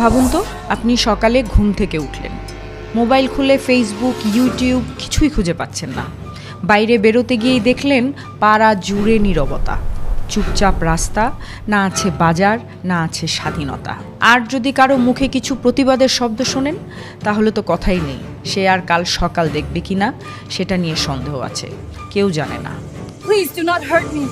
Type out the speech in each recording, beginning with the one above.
ভাবুন তো, আপনি সকালে ঘুম থেকে উঠলেন। মোবাইল খুলে ফেসবুক ইউটিউব কিছুই খুঁজে পাচ্ছেন না। বাইরে বেরোতে গিয়েই দেখলেন পাড়া জুড়ে নীরবতা। চুপচাপ রাস্তা, না আছে বাজার, না আছে স্বাধীনতা। আর যদি কারও মুখে কিছু প্রতিবাদের শব্দ শোনেন, তাহলে তো কথাই নেই, সে আর কাল সকাল দেখবে কি না সেটা নিয়ে সন্দেহ আছে, কেউ জানে না। Please do not hurt me.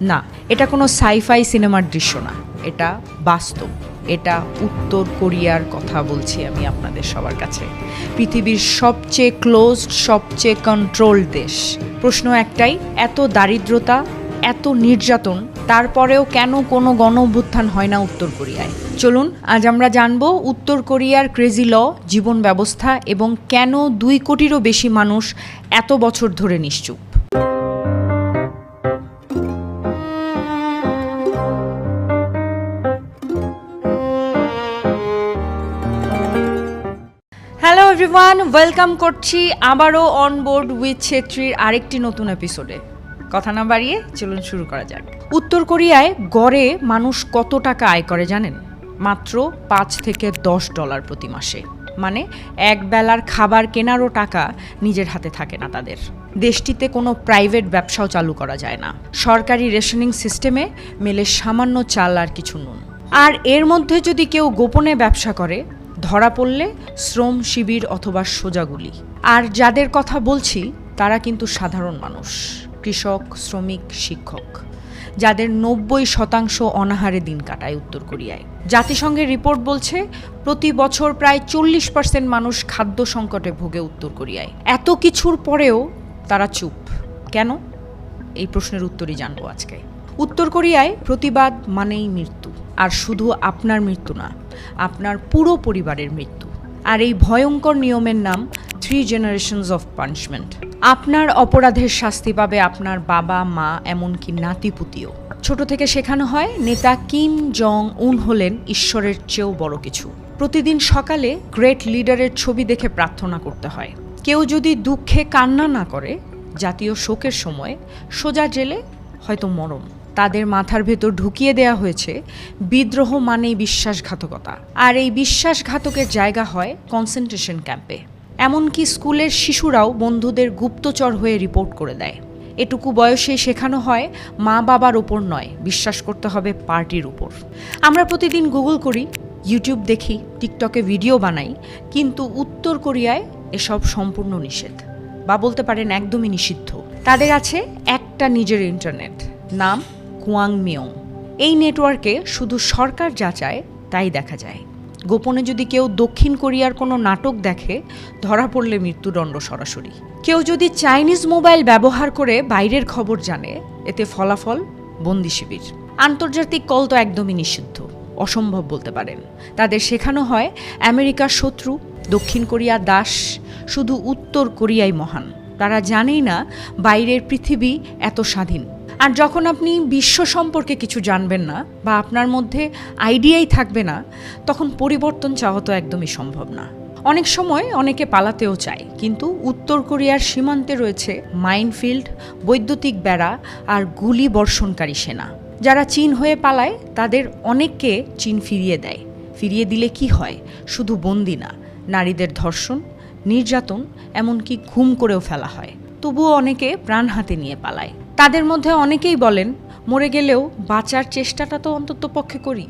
না, এটা কোনো সাইফাই সিনেমার দৃশ্য না। এটা বাস্তব। এটা উত্তর কোরিয়ার কথা বলছি আমি আপনাদের সবার কাছে। পৃথিবীর সবচেয়ে ক্লোজড সবচেয়ে কন্ট্রোল দেশ। প্রশ্ন একটাই, এত দারিদ্রতা, এত নির্যাতন, তারপরেও কেন কোনো গণ অভ্যুত্থান হয় না উত্তর কোরিয়ায়? চলুন, আজ আমরা জানব উত্তর কোরিয়ার ক্রেজি ল জীবন ব্যবস্থা এবং কেন দুই কোটিরও বেশি মানুষ এত বছর ধরে নিশ্চুপ। হ্যালো এভরিওয়ান ওয়েলকাম করছি আবারও অন বোর্ড উইথ ছেত্রীর আরেকটি নতুন এপিসোডে কথা না বাড়িয়ে চলুন শুরু করা যাক। উত্তর কোরিয়ায় গড়ে মানুষ কত টাকা আয় করে জানেন? মাত্র পাঁচ থেকে দশ ডলার প্রতি মাসে। মানে এক বেলার খাবার কেনারও টাকা নিজের হাতে থাকে না তাদের। দেশটিতে কোনো প্রাইভেট ব্যবসাও চালু করা যায় না। সরকারি রেশনিং সিস্টেমে মেলে সামান্য চাল আর কিছু নুন। আর এর মধ্যে যদি কেউ গোপনে ব্যবসা করে ধরা পড়লে শ্রম শিবির অথবা সোজাগুলি। আর যাদের কথা বলছি, তারা কিন্তু সাধারণ মানুষ, কৃষক, শ্রমিক, শিক্ষক, যাদের নব্বই শতাংশ অনাহারে দিন কাটায় উত্তর কোরিয়ায়। জাতিসংঘের রিপোর্ট বলছে, প্রতি বছর প্রায় চল্লিশ পার্সেন্ট মানুষ খাদ্য সংকটে ভোগে উত্তর কোরিয়ায়। এত কিছুর পরেও তারা চুপ। কেন? এই প্রশ্নের উত্তরই জানব আজকে। উত্তর কোরিয়ায় প্রতিবাদ মানেই মৃত্যু। আর শুধু আপনার মৃত্যু না আপনার পুরো পরিবারের মৃত্যু। আর এই ভয়ঙ্কর নিয়মের নাম থ্রি জেনারেশনস অফ পানিশমেন্ট আপনার অপরাধের শাস্তি পাবে আপনার বাবা, মা, এমনকি নাতিপুতিও। ছোট থেকে শেখানো হয়, নেতা কিম জং উন হলেন ঈশ্বরের চেয়েও বড় কিছু। প্রতিদিন সকালে গ্রেট লিডারের ছবি দেখে প্রার্থনা করতে হয়। কেউ যদি দুঃখে কান্না না করে, জাতীয় শোকের সময় সোজা জেলে হয়তো মরণ। তাদের মাথার ভেতর ঢুকিয়ে দেয়া হয়েছে বিদ্রোহ মানেই বিশ্বাসঘাতকতা। আর এই বিশ্বাসঘাতকের জায়গা হয় কনসেন্ট্রেশন ক্যাম্পে এমনকি স্কুলের শিশুরাও বন্ধুদের গুপ্তচর হয়ে রিপোর্ট করে দেয়। এটুকু বয়সে শেখানো হয় মা বাবার ওপর নয়, বিশ্বাস করতে হবে পার্টির উপর। আমরা প্রতিদিন গুগল করি ইউটিউব দেখি টিকটকে ভিডিও বানাই, কিন্তু উত্তর কোরিয়ায় এসব সম্পূর্ণ নিষেধ। বা বলতে পারেন একদমই নিষিদ্ধ। তাদের আছে একটা নিজের ইন্টারনেট নাম কুয়াং মিয়ং এই নেটওয়ার্কে শুধু সরকার যা চায়, তাই দেখা যায়। গোপনে যদি কেউ দক্ষিণ কোরিয়ার কোনো নাটক দেখে, ধরা পড়লে মৃত্যুদণ্ড সরাসরি। কেউ যদি চাইনিজ মোবাইল ব্যবহার করে বাইরের খবর জানে, এতে ফলাফল বন্দি শিবির। আন্তর্জাতিক কল তো একদমই নিষিদ্ধ, অসম্ভব বলতে পারেন। তাদের শেখানো হয়, আমেরিকার শত্রু, দক্ষিণ কোরিয়া দাস, শুধু উত্তর কোরিয়াই মহান। তারা জানেই না, বাইরের পৃথিবী এত স্বাধীন। আর যখন আপনি বিশ্ব সম্পর্কে কিছু জানবেন না বা আপনার মধ্যে আইডিয়াই থাকবে না, তখন পরিবর্তন চাওয়া তো একদমই সম্ভব না। অনেক সময় অনেকে পালাতেও চায়, কিন্তু উত্তর কোরিয়ার সীমান্তে রয়েছে মাইনফিল্ড, বৈদ্যুতিক বেড়া আর গুলি বর্ষণকারী সেনা। যারা চীন হয়ে পালায়, তাদের অনেককে চীন ফিরিয়ে দেয়। ফিরিয়ে দিলে কি হয়? শুধু বন্দি না, নারীদের ধর্ষণ, নির্যাতন, এমনকি ঘুম করেও ফেলা হয়। তবুও অনেকে প্রাণ হাতে নিয়ে পালায়। তাদের মধ্যে অনেকেই বলেন, মরে গেলেও বাঁচার চেষ্টাটা তো অন্তত পক্ষে করি।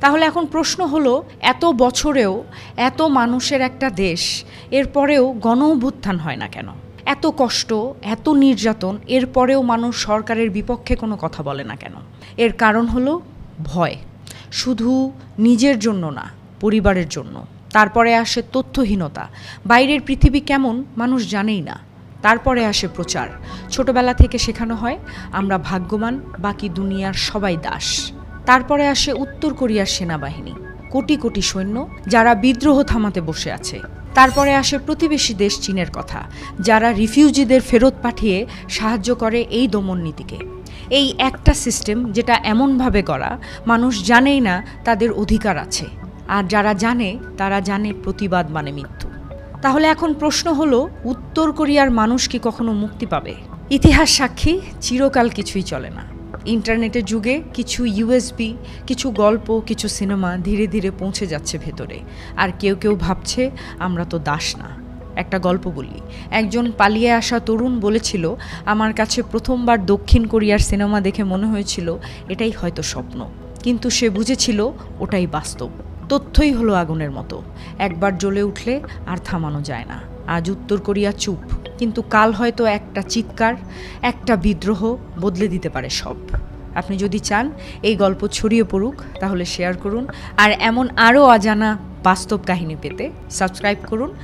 তাহলে এখন প্রশ্ন হলো, এত বছরেও এত মানুষের একটা দেশ এরপরেও গণ অভ্যুত্থান হয় না কেন? এত কষ্ট, এত নির্যাতন এরপরেও মানুষ সরকারের বিপক্ষে কোনো কথা বলে না কেন? এর কারণ হলো ভয়। শুধু নিজের জন্য না, পরিবারের জন্য। তারপরে আসে তথ্যহীনতা। বাইরের পৃথিবী কেমন, মানুষ জানেই না। তারপরে আসে প্রচার। ছোটবেলা থেকে শেখানো হয়, আমরা ভাগ্যবান, বাকি দুনিয়ার সবাই দাস। তারপরে আসে উত্তর কোরিয়ার সেনাবাহিনী, কোটি কোটি সৈন্য যারা বিদ্রোহ থামাতে বসে আছে। তারপরে আসে প্রতিবেশী দেশ চীনের কথা, যারা রিফিউজিদের ফেরত পাঠিয়ে সাহায্য করে এই দমন নীতিকে। এই একটা সিস্টেম যেটা এমনভাবে গড়া, মানুষ জানেই না তাদের অধিকার আছে। আর যারা জানে, তারা জানে প্রতিবাদ মানে মৃত্যু। তাহলে এখন প্রশ্ন হলো, উত্তর কোরিয়ার মানুষ কি কখনো মুক্তি পাবে? ইতিহাস সাক্ষী, চিরকাল কিছুই চলে না। ইন্টারনেটের যুগে কিছু ইউএসবি কিছু গল্প, কিছু সিনেমা ধীরে ধীরে পৌঁছে যাচ্ছে ভেতরে। আর কেউ কেউ ভাবছে, আমরা তো দাস না। একটা গল্প বলি। একজন পালিয়ে আসা তরুণ বলেছিল, আমার কাছে প্রথমবার দক্ষিণ কোরিয়ার সিনেমা দেখে মনে হয়েছিল, এটাই হয়তো স্বপ্ন। কিন্তু সে বুঝেছিল, ওটাই বাস্তব। তথ্যই হলো আগুনের মতো। একবার জ্বলে উঠলে আর থামানো যায় না। আজ উত্তর কোরিয়া চুপ। কিন্তু কাল হয়তো একটা চিৎকার, একটা বিদ্রোহ বদলে দিতে পারে সব। আপনি যদি চান এই গল্প ছড়িয়ে পড়ুক, তাহলে শেয়ার করুন। আর এমন আরও অজানা বাস্তব কাহিনী পেতে সাবস্ক্রাইব করুন।